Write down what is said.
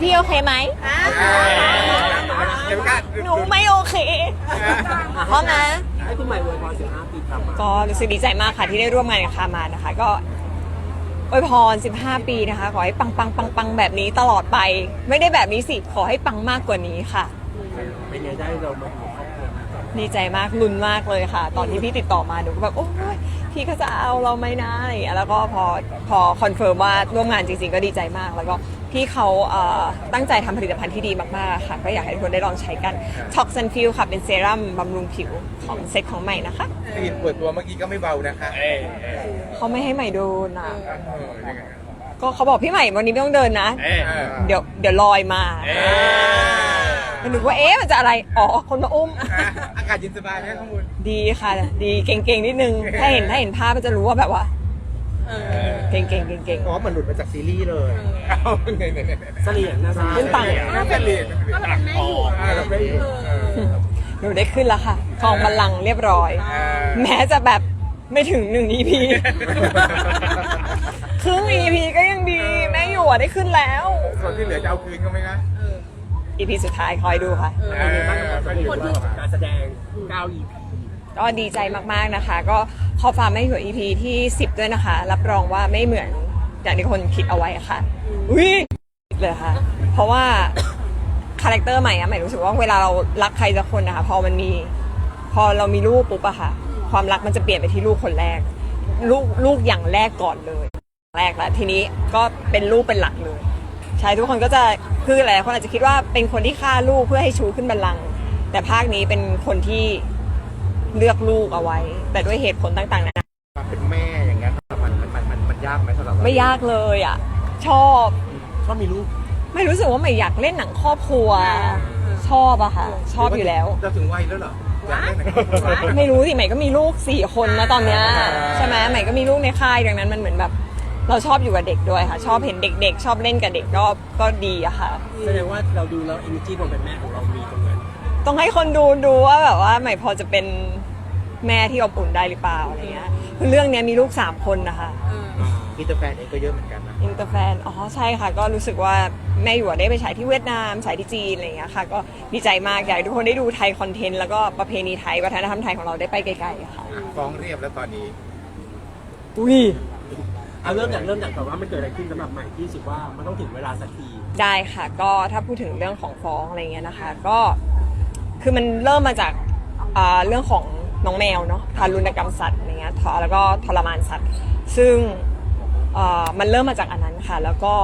พี่พี่โอเคไหม เดี๋ยวกันหนูไม่โอเคพร้อมนะ ให้คุณใหม่อวยพร15ปีครับก็รู้สึกดีใจมากค่ะที่ได้ร่วมงานกับคามานะคะ ก็อวยพร 15 ปีนะคะ ขอให้ปังปังปังปังแบบนี้ตลอดไป ไม่ได้แบบนี้สิ ขอให้ปังมากกว่านี้ค่ะ เป็นไงได้เรามาอยู่ครอบครัวดีใจมากลุ้นมากเลยค่ะ ตอนที่พี่ติดต่อมาหนูก็แบบโอ้ยพี่ก็จะเอาเราไหมนะอะไรอย่างเงี้ยแล้วก็พอพอคอนเฟิร์มว่าร่วมงานจริงๆก็ดีใจมาก แล้วก็ พี่เขาเอ่อตั้งใจทำผลิตภัณฑ์ที่ดีมากๆค่ะ ก็อยากให้ทุกคนได้ลองใช้กัน Tox and Feel ค่ะ เป็นเซรั่มบำรุงผิวของเซ็ตของใหม่นะคะซีนเปิดตัวเมื่อกี้ก็ไม่เบานะคะเออเออเขาไม่ให้ใหม่โดนอะเออยังไงก็เขาบอกพี่ใหม่วันนี้ไม่ต้องเดินนะ เออเดี๋ยวเดี๋ยวลอยมาเออนึกว่าเอ๊ะมันจะอะไร อ๋อ คนมาอุ้ม อะอากาศเย็นสบายไหมข้างบนดีค่ะ ดีเก่งๆนิดนึง ถ้าเห็นถ้าเห็นภาพมันจะรู้ว่าแบบว่า เก่งๆเก่งอ๋อมันหลุดมาจากซีรีส์เลยเอาเนี่ยเนี่ยเนี่ยเสลี่ยงนะขึ้นตังค์น่าจะเรียนก็เราเป็นแม่อยู่อ่าเราไม่อยู่เออๆหนูได้ขึ้นแล้วค่ะคลองบัลลังก์เรียบร้อยเออแม้จะแบบไม่ถึงหนึ่ง EP ครึ่ง EP ก็ยังดีแม่อยู่อะได้ขึ้นแล้ว ส่วนที่เหลือจะเอาคืนก็ไหมนะ EP สุดท้ายคอยดูค่ะเป็นไงบ้างกับการแสดง9 EP ก็ดีใจมากๆนะคะ ก็ขอฝากไม่หัว EP ที่ 10 ด้วยนะคะ รับรองว่าไม่เหมือนอย่างที่คนคิดเอาไว้ค่ะ อุ้ยเลยค่ะ เพราะว่าคาแรคเตอร์ใหม่อะใหม่รู้สึกว่าเวลาเรารักใครสักคนนะคะ พอมันมี พอเรามีลูกปุ๊บอะค่ะ ความรักมันจะเปลี่ยนไปที่ลูกคนแรก ลูกลูกอย่างแรกก่อนเลย แรกแล้วทีนี้ก็เป็นลูกเป็นหลักเลยใช่ทุกคนก็จะคือหลายคนอาจจะคิดว่าเป็นคนที่ฆ่าลูกเพื่อให้ชูขึ้นบัลลังก์แต่ภาคนี้เป็นคนที่ เลือกลูกเอาไว้ แต่ด้วยเหตุผลต่างๆนานาความเป็นแม่อย่างเงี้ยมันมันมันมันมันยากไหมสำหรับเราไม่ยากเลยอะ ชอบชอบมีลูกไม่รู้สึกว่าไม่อยากเล่นหนังครอบครัว ชอบอะค่ะ ชอบอยู่แล้ว จะถึงวัยแล้วเหรออยากเล่นหนังครอบครัว ไม่รู้สิใหม่ก็มีลูกสี่คนนะตอนเนี้ยอ่าใช่ไหมใหม่ก็มีลูกในค่ายดังนั้นมันเหมือนแบบ เราชอบอยู่กับเด็กด้วยค่ะ ชอบเห็นเด็ก ๆ ชอบเล่นกับเด็กก็ก็ดีอะค่ะ แสดงว่าเราดูแล้ว energy ความเป็นแม่ของเรามี ตรงนั้นต้องให้คนดูดูว่าแบบว่าใหม่พอจะเป็นแม่ที่อบอุ่นได้หรือเปล่าอะไรเงี้ยคือเรื่องเนี้ยมีลูกสามคนนะคะอินเตอร์แฟนเองก็เยอะเหมือนกันนะอินเตอร์แฟนอ๋อใช่ค่ะ ก็รู้สึกว่าแม่หยวดได้ไปฉายที่เวียดนามฉายที่จีนอะไรอย่างเงี้ยค่ะ ก็ดีใจมากอยากให้ทุกคนได้ดูไทยคอนเทนต์แล้วก็ประเพณีไทยวัฒนธรรมไทยของเราได้ไปไกลๆค่ะฟ้องเรียบแล้วตอนนี้อุ้ยเอาเริ่มจากเริ่มจากก่อนว่ามันเกิดอะไรขึ้นสำหรับใหม่ที่รู้สึกว่ามันต้องถึงเวลาสักทีได้ค่ะ ก็ถ้าพูดถึงเรื่องของฟ้องอะไรเงี้ยนะคะ ก็ คือมันเริ่มมาจากอ่าเรื่องของน้องแมวเนาะทารุณกรรมสัตว์อะไรเงี้ยทแล้วก็ทรมานสัตว์ ซึ่งอ่ามันเริ่มมาจากอันนั้นค่ะ แล้วก็